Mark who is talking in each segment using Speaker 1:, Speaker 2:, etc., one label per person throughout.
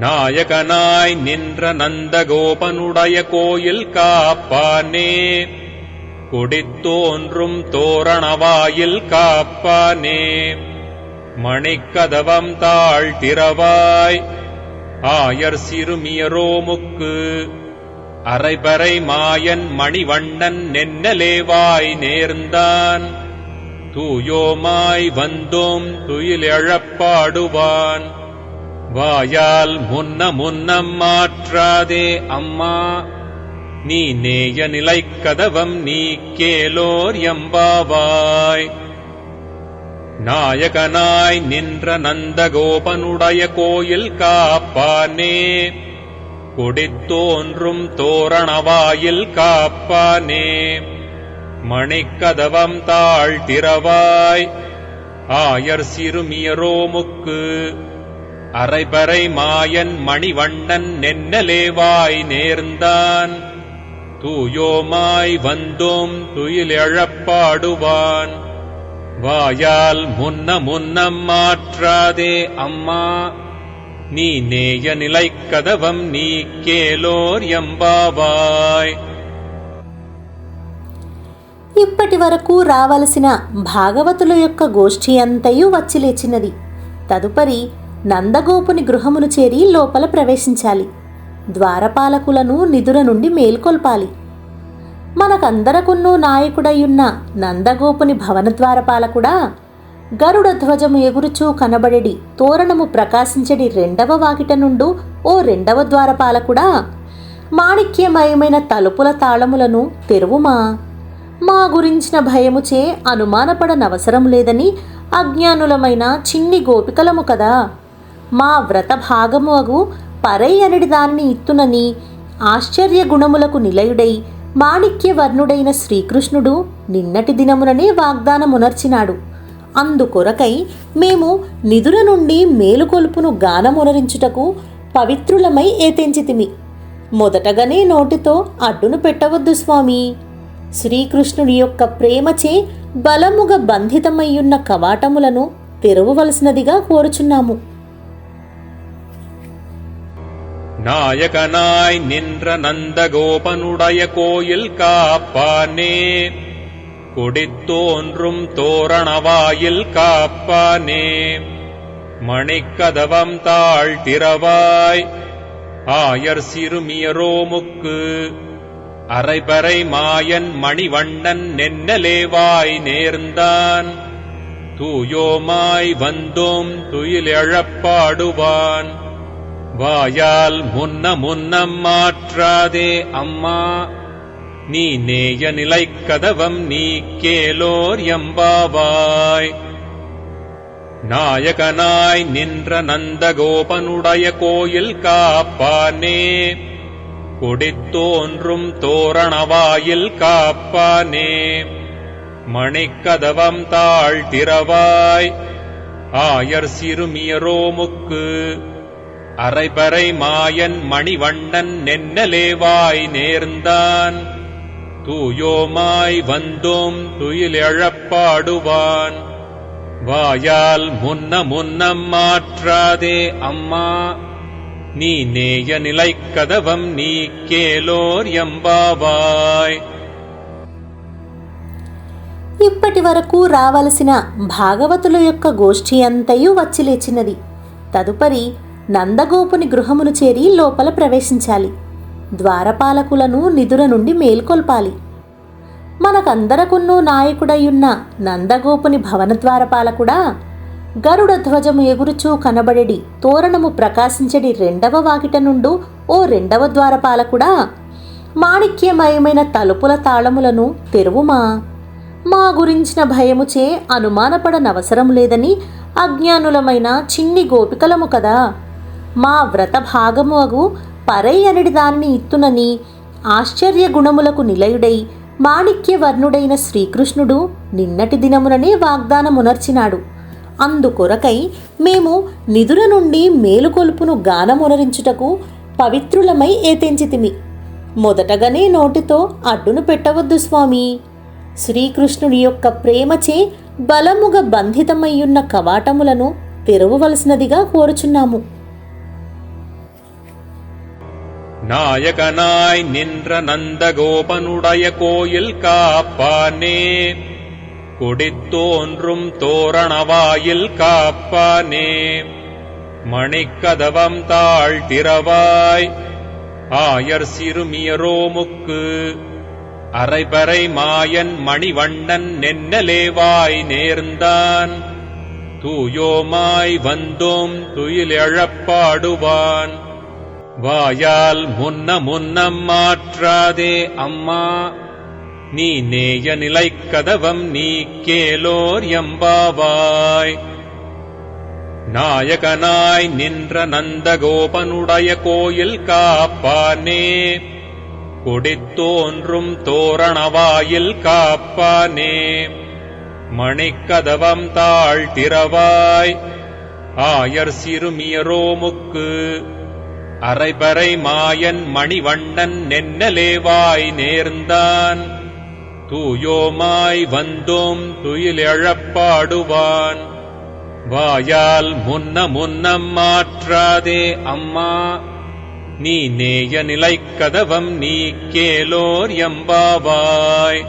Speaker 1: நாயகனாய் நின்ற நந்தகோபனுடைய கோயில் காப்பானே. கொடித்தோன்றும் தோரணவாயில் காப்பானே. மணிக்கதவம் தாழ் திறவாய் ஆயர் சிறுமியரோமுக்கு அரைபறை மாயன் மணிவண்ணன் நென்னலேவாய் நேர்ந்தான். தூயோமாய் வந்தோம் துயிலெழப்பாடுவான் வாயால் முன்ன முன்னம் மாற்றாதே அம்மா. நீ நேய நிலைக்கதவம் நீ கேலோர் எம்பாவாய். நாயகனாய் நின்ற நந்தகோபனுடைய கோயில் காப்பானே. கொடித்தோன்றும் தோரணவாயில் காப்பானே. மணிக்கதவம் தாழ்த்திரவாய் ஆயர் சிறுமியரோமுக்கு அரைபறை மாயன் மணிவண்ணன் நென்னலேவாய் நேர்ந்தான் தூயோமாய் வந்தோம் துயிலெழப்பாடுவான் வாயால் முன்ன முன்னம் மாற்றாதே அம்மா நீ நேய நிலைக்கதவம் நீ கேலோர் எம்பாவாய்
Speaker 2: ఇప్పటి వరకు రావలసిన భాగవతుల యొక్క గోష్ఠి అంతయు వచ్చి లేచినది తదుపరి నందగోపుని గృహమును చేరి లోపల ప్రవేశించాలి. ద్వారపాలకులను నిధుల నుండి మేల్కొల్పాలి. మనకందరకున్నూ నాయకుడయ్యున్న నందగోపుని భవన ద్వారపాలకుడా గరుడ ధ్వజము ఎగురుచూ కనబడెడి తోరణము ప్రకాశించడి రెండవ వాకిట నుండు ఓ రెండవ ద్వారపాలకుడా మాణిక్యమయమైన తలుపుల తాళములను తెరువుమా? మా గురించిన భయముచే అనుమానపడనవసరం లేదని అజ్ఞానులమైన చిన్ని గోపికలము కదా. మా వ్రత భాగము పరై అనడి దానిని ఇత్తునని ఆశ్చర్య గుణములకు నిలయుడై మాణిక్యవర్ణుడైన శ్రీకృష్ణుడు నిన్నటి దినముననే వాగ్దానమునర్చినాడు. అందుకొరకై మేము నిధుల నుండి మేలుకొలుపును గానమునరించుటకు పవిత్రులమై ఏతెంచితిమి. మొదటగానే నోటితో అడ్డును పెట్టవద్దు స్వామి. శ్రీకృష్ణుడి యొక్క ప్రేమచే బలముగా బంధితమయ్యున్న కవాటములను తెరవవలసినదిగా కోరుచున్నాము.
Speaker 1: நாயகனாய் நின்ற நந்தகோபனுடைய கோயில் காப்பானே. கொடித்தோன்றும் தோரணவாயில் காப்பானே. மணிக்கதவம் தாழ் திறவாய் ஆயர் சிறுமியரோமுக்கு அரைபறை மாயன் மணிவண்ணன் நென்னலேவாய் நேர்ந்தான். தூயோமாய் வந்தோம் துயிலெழப்பாடுவான் வாயால் முன்ன முன்னம் மாற்றாதே அம்மா. நீ நேய நிலை கதவம் நீ கேலோர் எம்பாவாய். நாயகனாய் நின்ற நந்தகோபனுடைய கோயில் காப்பானே. கொடித்தோன்றும் தோரணவாயில் காப்பானே. மணிக்கதவம் தாழ்த்திரவாய் ஆயர் சிறுமியரோமுக்கு அரைபறை மாயன் மணிவண்ணன் நென்னலேவாய் நேர்ந்தான் தூயோமாய் வந்தோம் துயிலெழப்பாடுவான் வாயால் முன்ன முன்னம் மாற்றாதே அம்மா நீ நேய நிலைக்கதவம் நீ கேலோர் எம்பாவாய்
Speaker 2: ఇప్పటి వరకు రావలసిన భాగవతుల యొక్క గోష్ఠి అంతయు వచ్చి లేచినది తదుపరి నందగోపుని గృహమును చేరి లోపల ప్రవేశించాలి. ద్వారపాలకులను నిధుల నుండి మేల్కొల్పాలి. మనకందరకున్నూ నాయకుడయ్యున్న నందగోపుని భవన ద్వారపాలకుడా గరుడ ధ్వజము ఎగురుచూ కనబడెడి తోరణము ప్రకాశించడి రెండవ వాకిట నుండు ఓ రెండవ ద్వారపాలకుడా మాణిక్యమయమైన తలుపుల తాళములను తెరువుమా? మా గురించిన భయముచే అనుమానపడనవసరం లేదని అజ్ఞానులమైన చిన్ని గోపికలము కదా. మా వ్రత భాగముగు పరై అనడి దానిని ఇత్తునని ఆశ్చర్య గుణములకు నిలయుడై మాణిక్యవర్ణుడైన శ్రీకృష్ణుడు నిన్నటి దినముననే వాగ్దానమునర్చినాడు. అందుకొరకై మేము నిధుల నుండి మేలుకొలుపును గానమునరించుటకు పవిత్రులమై ఏతెంచితిమి. మొదటగానే నోటితో అడ్డును పెట్టవద్దు స్వామి. శ్రీకృష్ణుడి యొక్క ప్రేమచే బలముగా బంధితమయ్యున్న కవాటములను తెరవవలసినదిగా కోరుచున్నాము.
Speaker 1: நாயகனாய் நின்ற நந்தகோபனுடைய கோயில் காப்பானே. கொடித்தோன்றும் தோரணவாயில் காப்பானே. மணிக்கதவம் தாழ் திறவாய் ஆயர் சிறுமியரோமுக்கு அரைபறை மாயன் மணிவண்ணன் நென்னலேவாய் நேர்ந்தான். தூயோமாய் வந்தோம் துயிலெழப்பாடுவான் வாயால் முன்ன முன்னம் மாற்றாதே அம்மா. நீ நேய நிலை கதவம் நீ கேலோர் எம்பாவாய். நாயகனாய் நின்ற நந்தகோபனுடைய கோயில் காப்பானே. கொடித்தோன்றும் தோரணவாயில் காப்பானே. மணிக்கதவம் தாழ்த்திரவாய் ஆயர் சிறுமியரோமுக்கு அரைபறை மாயன் மணிவண்ணன் நென்னலேவாய் நேர்ந்தான் தூயோமாய் வந்தோம் துயிலெழப்பாடுவான் வாயால் முன்ன முன்னம் மாற்றாதே அம்மா நீ நேய நிலைக்கதவம் நீ கேலோர் எம்பாவாய்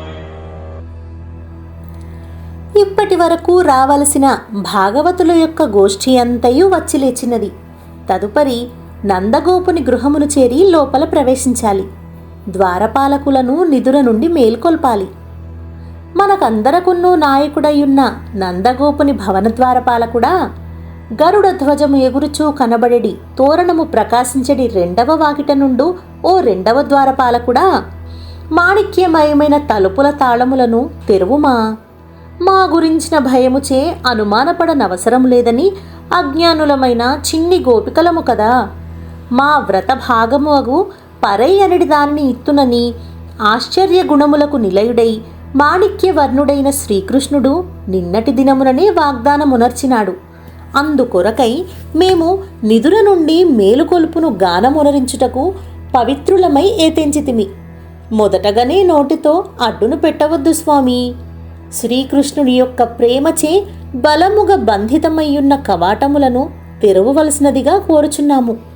Speaker 2: ఇప్పటి వరకు రావలసిన భాగవతుల యొక్క గోష్ఠి అంతయు వచ్చి లేచినది తదుపరి నందగోపుని గృహమును చేరి లోపల ప్రవేశించాలి. ద్వారపాలకులను నిధుల నుండి మేల్కొల్పాలి. మనకందరకున్నూ నాయకుడయ్యున్న నందగోపుని భవన ద్వారపాలకుడా గరుడ ధ్వజము ఎగురుచూ కనబడెడి తోరణము ప్రకాశించడి రెండవ వాకిట నుండు ఓ రెండవ ద్వారపాలకుడా మాణిక్యమయమైన తలుపుల తాళములను తెరువుమా? మా గురించిన భయముచే అనుమానపడనవసరం లేదని అజ్ఞానులమైన చిన్ని గోపికలము కదా. మా వ్రత భాగము పరై అనడి దానిని ఇత్తునని ఆశ్చర్య గుణములకు నిలయుడై మాణిక్యవర్ణుడైన శ్రీకృష్ణుడు నిన్నటి దినముననే వాగ్దానమునర్చినాడు. అందుకొరకై మేము నిధుల నుండి మేలుకొల్పును గానమునరించుటకు పవిత్రులమై ఏతెంచితిమి. మొదటగానే నోటితో అడ్డును పెట్టవద్దు స్వామి. శ్రీకృష్ణుడి యొక్క ప్రేమచే బలముగా బంధితమయ్యున్న కవాటములను తెరవవలసినదిగా కోరుచున్నాము.